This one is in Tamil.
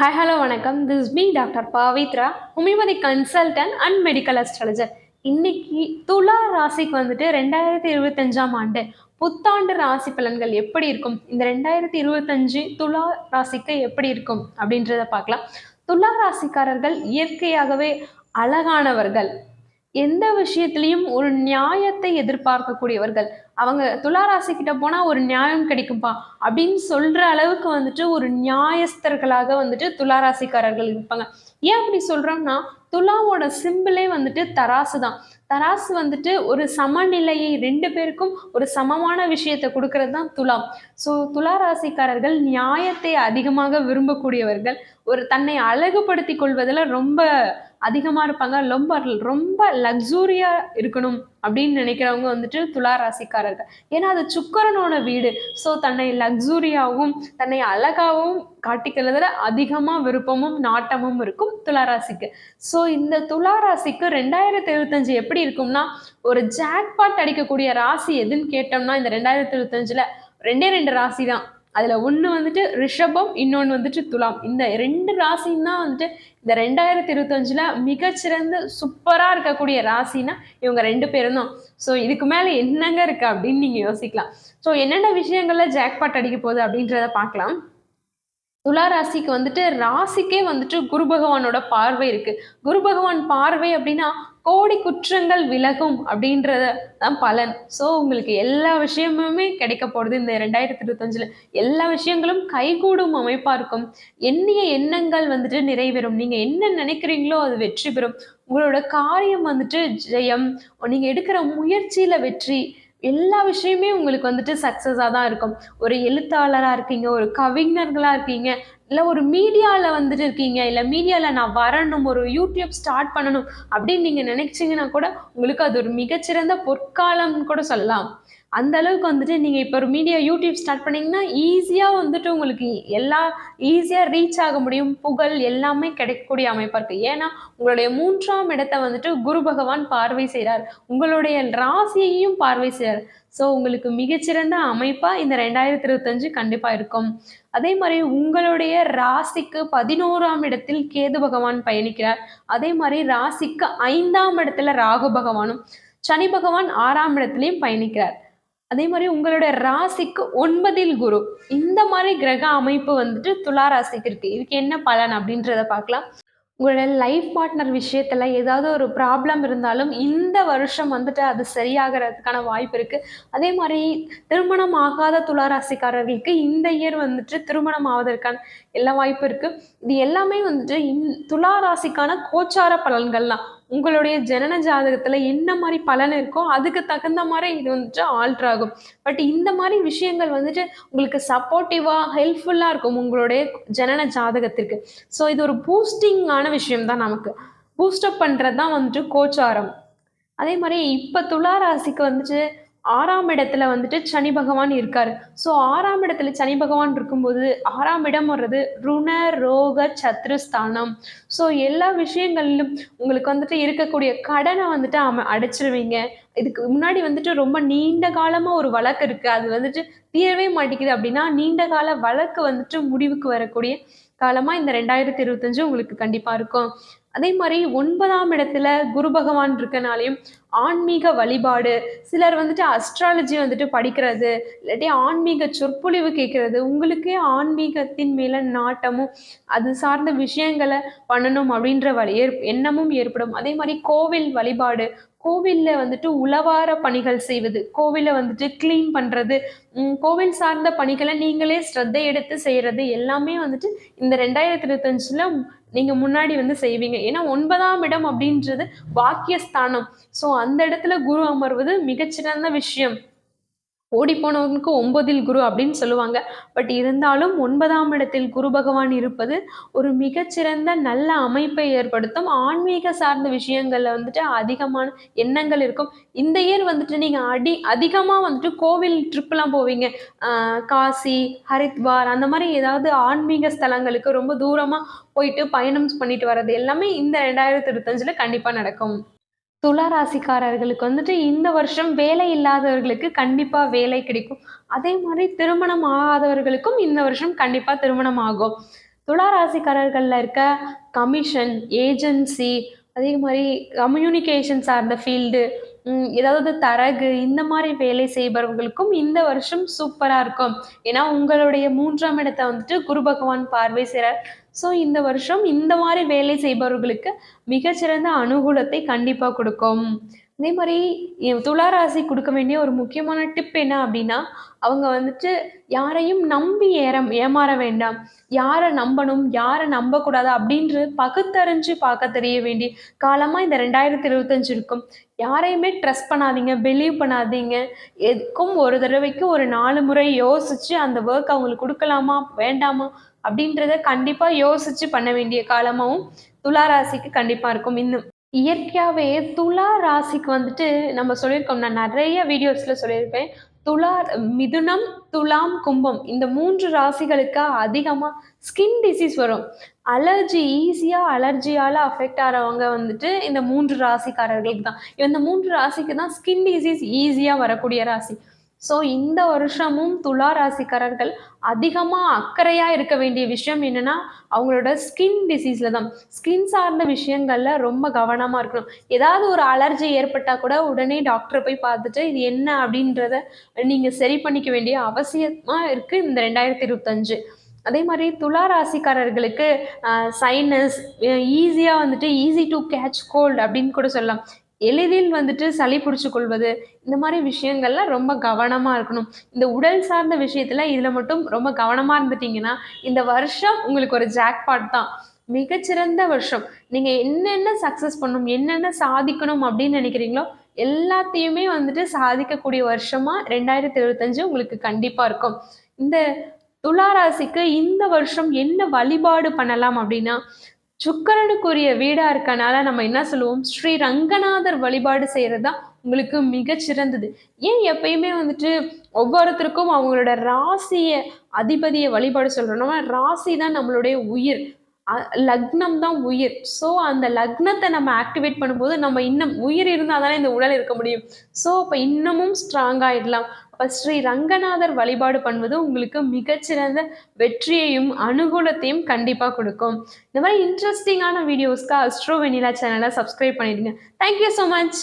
ஹாய் ஹலோ வணக்கம். This me doctor Pavithra homoeopathy consultant and medical astrologer இன்னைக்கு துலா ராசிக்கு வந்துட்டு ரெண்டாயிரத்தி இருபத்தஞ்சாம் ஆண்டு புத்தாண்டு ராசி பலன்கள் எப்படி இருக்கும்? இந்த ரெண்டாயிரத்தி இருபத்தஞ்சு துலா ராசிக்கு எப்படி இருக்கும் அப்படின்றத பார்க்கலாம். துலா ராசிக்காரர்கள் இயற்கையாகவே அழகானவர்கள். எந்த விஷயத்திலையும் ஒரு நியாயத்தை எதிர்பார்க்கக்கூடியவர்கள். அவங்க துளாராசி கிட்ட போனால் ஒரு நியாயம் கிடைக்கும்பா அப்படின்னு சொல்கிற அளவுக்கு வந்துட்டு ஒரு நியாயஸ்தர்களாக வந்துட்டு துளாராசிக்காரர்கள் இருப்பாங்க. ஏன் அப்படி சொல்கிறோம்னா துலாவோட சிம்பிளே வந்துட்டு தராசு தான். தராசு வந்துட்டு ஒரு சமநிலையை ரெண்டு பேருக்கும் ஒரு சமமான விஷயத்தை கொடுக்கறது தான் துலாம். ஸோ துலா ராசிக்காரர்கள் நியாயத்தை அதிகமாக விரும்பக்கூடியவர்கள். ஒரு தன்னை அழகுபடுத்தி கொள்வதில் ரொம்ப அதிகமாக இருப்பாங்க ரொம்ப ரொம்ப லக்ஸூரியாக இருக்கணும் அப்படின்னு நினைக்கிறவங்க வந்துட்டு துலா ராசிக்காரர்கள். ஏன்னா அது சுக்கரனோட வீடு. ஸோ தன்னை லக்ஸூரியாகவும் தன்னை அழகாகவும் காட்டிக்கிறதுல அதிகமாக விருப்பமும் நாட்டமும் இருக்கும் துளா ராசிக்கு. ஸோ இந்த துளாராசிக்கு ரெண்டாயிரத்தி இருபத்தஞ்சு எப்படி இருக்கும்னா ஒரு ஜாக்பாட் அடிக்கக்கூடிய ராசி எதுன்னு கேட்டோம்னா இந்த ரெண்டாயிரத்தி இருபத்தஞ்சில் ரெண்டே ரெண்டு ராசி தான் அதில் ஒன்று வந்துட்டு ரிஷபம் இன்னொன்று வந்துட்டு துலாம். இந்த ரெண்டு ராசியும் தான் வந்துட்டு இந்த ரெண்டாயிரத்தி இருபத்தஞ்சில் மிகச்சிறந்த சூப்பராக இருக்கக்கூடிய ராசினா இவங்க ரெண்டு பேரும் தான். ஸோ இதுக்கு மேலே என்னங்க இருக்குது அப்படின்னு நீங்கள் யோசிக்கலாம். ஸோ என்னென்ன விஷயங்களில் ஜாக்பாட் அடிக்க போகுது அப்படின்றத பார்க்கலாம். துலா ராசிக்கு வந்துட்டு ராசிக்கே வந்துட்டு குரு பகவானோட பார்வை இருக்கு. குரு பகவான் பார்வை அப்படின்னா கோடி குற்றங்கள் விலகும் அப்படின்றத தான் பலன். ஸோ உங்களுக்கு எல்லா விஷயமுமே கிடைக்க போகிறது இந்த ரெண்டாயிரத்தி இருபத்தஞ்சில். எல்லா விஷயங்களும் கைகூடும் அமைப்பாக இருக்கும். எண்ணிய எண்ணங்கள் வந்துட்டு நிறைவேறும். நீங்கள் என்ன நினைக்கிறீங்களோ அது வெற்றி பெறும். உங்களோட காரியம் வந்துட்டு ஜெயம். நீங்கள் எடுக்கிற முயற்சியில் வெற்றி. எல்லா விஷயமே உங்களுக்கு வந்துட்டு சக்ஸஸாக தான் இருக்கும். ஒரு எழுத்தாளராக இருக்கீங்க ஒரு கவிஞர்களாக இருக்கீங்க. இல்லை ஒரு மீடியாவில் வந்துட்டு இருக்கீங்க இல்லை மீடியாவில் நான் வரணும் ஒரு யூடியூப் ஸ்டார்ட் பண்ணணும் அப்படின்னு நீங்கள் நினைச்சிங்கன்னா கூட உங்களுக்கு அது ஒரு மிகச்சிறந்த பொற்காலம்னு கூட சொல்லலாம். அந்த அளவுக்கு வந்துட்டு நீங்கள் இப்போ ஒரு மீடியா யூடியூப் ஸ்டார்ட் பண்ணிங்கன்னா ஈஸியாக வந்துட்டு உங்களுக்கு எல்லா ஈஸியாக ரீச் ஆக முடியும். புகழ் எல்லாமே கிடைக்கக்கூடிய அமைப்பாக இருக்குது ஏன்னா உங்களுடைய மூன்றாம் இடத்தை வந்துட்டு குரு பகவான் பார்வை செய்கிறார் உங்களுடைய ராசியையும் பார்வை செய்கிறார் ஸோ உங்களுக்கு மிகச்சிறந்த அமைப்பாக இந்த ரெண்டாயிரத்தி இருபத்தஞ்சு கண்டிப்பாக இருக்கும். அதே மாதிரி உங்களுடைய ராசிக்கு பதினோராம் இடத்தில் கேது பகவான் பயணிக்கிறார். அதே மாதிரி ராசிக்கு ஐந்தாம் இடத்துல ராகு பகவானும் சனி பகவான் ஆறாம் இடத்துலையும் பயணிக்கிறார். அதே மாதிரி உங்களுடைய ராசிக்கு ஒன்பதில் குரு. இந்த மாதிரி கிரக அமைப்பு வந்துட்டு துலா ராசிக்கு இருக்கு. இதுக்கு என்ன பலன் அப்படின்றத பார்க்கலாம். உங்களோட லைஃப் பார்ட்னர் விஷயத்தில் ஏதாவது ஒரு ப்ராப்ளம் இருந்தாலும் இந்த வருஷம் வந்துட்டு அது சரியாகிறதுக்கான வாய்ப்பு இருக்குது அதே மாதிரி திருமணம் ஆகாத துளாராசிக்காரர்களுக்கு இந்த இயர் வந்துட்டு திருமணம் ஆவதற்கான எல்லா வாய்ப்பு இருக்குது இது எல்லாமே வந்துட்டு இந் துலா ராசிக்கான கோச்சார பலன்கள் தான் உங்களுடைய ஜனன ஜாதகத்தில் என்ன மாதிரி பலன் இருக்கோ அதுக்கு தகுந்த மாதிரி இது வந்துட்டு ஆல்ட்ரு ஆகும். பட் இந்த மாதிரி விஷயங்கள் வந்துட்டு உங்களுக்கு சப்போர்ட்டிவாக ஹெல்ப்ஃபுல்லாக இருக்கும் உங்களுடைய ஜனன ஜாதகத்திற்கு. ஸோ இது ஒரு பூஸ்டிங்கான விஷயம் தான் நமக்கு. பூஸ்டப் பண்ணுறது தான் வந்துட்டு கோச்சாரம். அதே மாதிரி இப்போ துலா ராசிக்கு வந்துட்டு ஆறாம் இடத்துல வந்துட்டு சனி பகவான் இருக்கார். ஸோ ஆறாம் இடத்துல சனி பகவான் இருக்கும்போது ஆறாம் இடம் வர்றது ருண ரோக சத்ருஸ்தானம். ஸோ எல்லா விஷயங்கள்லும் உங்களுக்கு வந்துட்டு இருக்கக்கூடிய கடனை வந்துட்டு அம அடைச்சிருவீங்க. இதுக்கு முன்னாடி வந்துட்டு ரொம்ப நீண்ட காலமாக ஒரு வழக்கு இருக்குது அது வந்துட்டு தீரவே மாட்டேங்குது அப்படின்னா நீண்ட கால வழக்கு வந்துட்டு முடிவுக்கு வரக்கூடிய காலமாக இந்த ரெண்டாயிரத்தி இருபத்தஞ்சு உங்களுக்கு கண்டிப்பாக இருக்கும். அதே மாதிரி ஒன்பதாம் இடத்துல குரு பகவான் இருக்கனாலையும் ஆன்மீக வழிபாடு சிலர் வந்துட்டு அஸ்ட்ராலஜி வந்துட்டு படிக்கிறது இல்லாட்டி ஆன்மீக சொற்பொழிவு கேட்கறது உங்களுக்கே ஆன்மீகத்தின் மேலே நாட்டமும் அது சார்ந்த விஷயங்களை பண்ணணும் அப்படின்ற வழி ஏற் எண்ணமும் ஏற்படும். அதே மாதிரி கோவில் வழிபாடு கோவிலில் வந்துட்டு உளவார பணிகள் செய்வது கோவிலை வந்துட்டு க்ளீன் பண்ணுறது கோவில் சார்ந்த பணிகளை நீங்களே ஸ்ரத்தை எடுத்து செய்கிறது எல்லாமே வந்துட்டு இந்த ரெண்டாயிரத்தி இருபத்தஞ்சில் நீங்கள் முன்னாடி வந்து செய்வீங்க. ஏன்னா ஒன்பதாம் இடம் அப்படின்றது வாக்கியஸ்தானம் ஸோ அந்த இடத்துல குரு அமர்வது மிகச்சிறந்த விஷயம். ஓடி போனவனுக்கு ஒன்பதில் குரு அப்படின்னு சொல்லுவாங்க. பட் இருந்தாலும் ஒன்பதாம் இடத்தில் குரு பகவான் இருப்பது ஒரு மிகச்சிறந்த நல்ல அமைப்பை ஏற்படுத்தும். ஆன்மீக சார்ந்த விஷயங்களில் வந்துட்டு அதிகமான எண்ணங்கள் இருக்கும். இந்த இயர் வந்துட்டு நீங்கள் அடி அதிகமாக வந்துட்டு கோவில் ட்ரிப்லாம் போவீங்க. காசி ஹரித்வார் அந்த மாதிரி ஏதாவது ஆன்மீக ஸ்தலங்களுக்கு ரொம்ப தூரமாக போயிட்டு பயணம் பண்ணிட்டு வர்றது எல்லாமே இந்த ரெண்டாயிரத்தி இருபத்தஞ்சில் கண்டிப்பாக நடக்கும். துலா ராசிக்காரர்களுக்கு வந்துட்டு இந்த வருஷம் வேலை இல்லாதவர்களுக்கு கண்டிப்பாக வேலை கிடைக்கும். அதே மாதிரி திருமணம் ஆகாதவர்களுக்கும் இந்த வருஷம் கண்டிப்பாக திருமணம் ஆகும். துலா ராசிக்காரர்களில் இருக்க கமிஷன் ஏஜென்சி அதே மாதிரி கம்யூனிகேஷன் சார்ந்த ஃபீல்டு ஏதாவது தரகு இந்த மாதிரி வேலை செய்பவர்களுக்கும் இந்த வருஷம் சூப்பராக இருக்கும். ஏன்னா உங்களுடைய மூன்றாம் இடத்தை வந்துட்டு குரு பகவான் பார்வை செய்கிறார் ஸோ இந்த வருஷம் இந்த மாதிரி வேலை செய்பவர்களுக்கு மிகச்சிறந்த அனுகூலத்தை கண்டிப்பாக கொடுக்கும். அதே மாதிரி துளாராசி கொடுக்க வேண்டிய ஒரு முக்கியமான டிப் என்ன அப்படின்னா அவங்க வந்துட்டு யாரையும் நம்பி ஏற ஏமாற வேண்டாம். யாரை நம்பணும் யாரை நம்பக்கூடாது அப்படின்று பகுத்தறிஞ்சு பார்க்க தெரிய வேண்டிய காலமாக இந்த ரெண்டாயிரத்தி இருபத்தஞ்சு இருக்கும். யாரையுமே ட்ரஸ்ட் பண்ணாதீங்க பிலீவ் பண்ணாதீங்க. எதுக்கும் ஒரு தடவைக்கு ஒரு நாலு முறை யோசிச்சு அந்த ஒர்க் அவங்களுக்கு கொடுக்கலாமா வேண்டாமா அப்படின்றத கண்டிப்பாக யோசிச்சு பண்ண வேண்டிய காலமாகவும் துலா ராசிக்கு கண்டிப்பாக இருக்கும். இன்னும் இயற்கையாகவே துலா ராசிக்கு வந்துட்டு நம்ம சொல்லியிருக்கோம் நான் நிறைய வீடியோஸில் சொல்லியிருப்பேன். துலா மிதுனம் துலாம் கும்பம் இந்த மூன்று ராசிகளுக்கு அதிகமாக ஸ்கின் டிசீஸ் வரும். அலர்ஜி ஈஸியாக அலர்ஜியால் அஃபெக்ட் ஆகிறவங்க வந்துட்டு இந்த மூன்று ராசிக்காரர்களுக்கு தான். இந்த மூன்று ராசிக்கு தான் ஸ்கின் டிசீஸ் ஈஸியாக வரக்கூடிய ராசி. ஸோ இந்த வருஷமும் துலா ராசிக்காரர்கள் அதிகமாக அக்கறையாக இருக்க வேண்டிய விஷயம் என்னென்னா அவங்களோட ஸ்கின் டிசீஸில் தான் ஸ்கின் சார்ந்த விஷயங்களில் ரொம்ப கவனமாக இருக்கணும். ஏதாவது ஒரு அலர்ஜி ஏற்பட்டால் கூட உடனே டாக்டரை போய் பார்த்துட்டு இது என்ன அப்படின்றத நீங்கள் சரி பண்ணிக்க வேண்டிய அவசியமாக இருக்குது இந்த ரெண்டாயிரத்தி இருபத்தஞ்சு. அதே மாதிரி துலா ராசிக்காரர்களுக்கு சைனஸ் ஈஸியாக வந்துட்டு ஈஸி டு கேட்ச் கோல்டு அப்படின்னு கூட சொல்லலாம். எளிதில் வந்துட்டு சளி பிடிச்சு கொள்வது இந்த மாதிரி விஷயங்கள்லாம் ரொம்ப கவனமாக இருக்கணும். இந்த உடல் சார்ந்த விஷயத்தில் இதில் மட்டும் ரொம்ப கவனமாக இருந்துட்டீங்கன்னா இந்த வருஷம் உங்களுக்கு ஒரு ஜாக்பாட் தான். மிகச்சிறந்த வருஷம். நீங்கள் என்னென்ன சக்ஸஸ் பண்ணணும் என்னென்ன சாதிக்கணும் அப்படின்னு நினைக்கிறீங்களோ எல்லாத்தையுமே வந்துட்டு சாதிக்கக்கூடிய வருஷமா ரெண்டாயிரத்தி இருபத்தஞ்சு உங்களுக்கு கண்டிப்பாக இருக்கும். இந்த துலா ராசிக்கு இந்த வருஷம் என்ன வழிபாடு பண்ணலாம் அப்படின்னா சுக்கரனுக்குரிய வீடா இருக்கனால நம்ம என்ன சொல்லுவோம்? ஸ்ரீ ரங்கநாதர் வழிபாடு செய்கிறது தான் உங்களுக்கு மிகச்சிறந்தது. ஏன் எப்பயுமே வந்துட்டு ஒவ்வொருத்தருக்கும் அவங்களோட ராசியை அதிபதியை வழிபாடு சொல்கிறோம்னா ராசி தான் நம்மளுடைய உயிர். லக்னம் தான் உயிர். ஸோ அந்த லக்னத்தை நம்ம ஆக்டிவேட் பண்ணும்போது நம்ம இன்னும் உயிர் இருந்தால் தானே இந்த உடல் இருக்க முடியும். ஸோ அப்போ இன்னமும் ஸ்ட்ராங் ஆயிடலாம். அப்போ ஸ்ரீ ரங்கநாதர் வழிபாடு பண்ணுவது உங்களுக்கு மிகச்சிறந்த வெற்றியையும் அனுகூலத்தையும் கண்டிப்பாக கொடுக்கும். இந்த மாதிரி இன்ட்ரெஸ்டிங்கான வீடியோஸ்க்கு அஸ்ட்ரோ வெனிலா சேனலை சப்ஸ்கிரைப் பண்ணிடுங்க. Thank you so much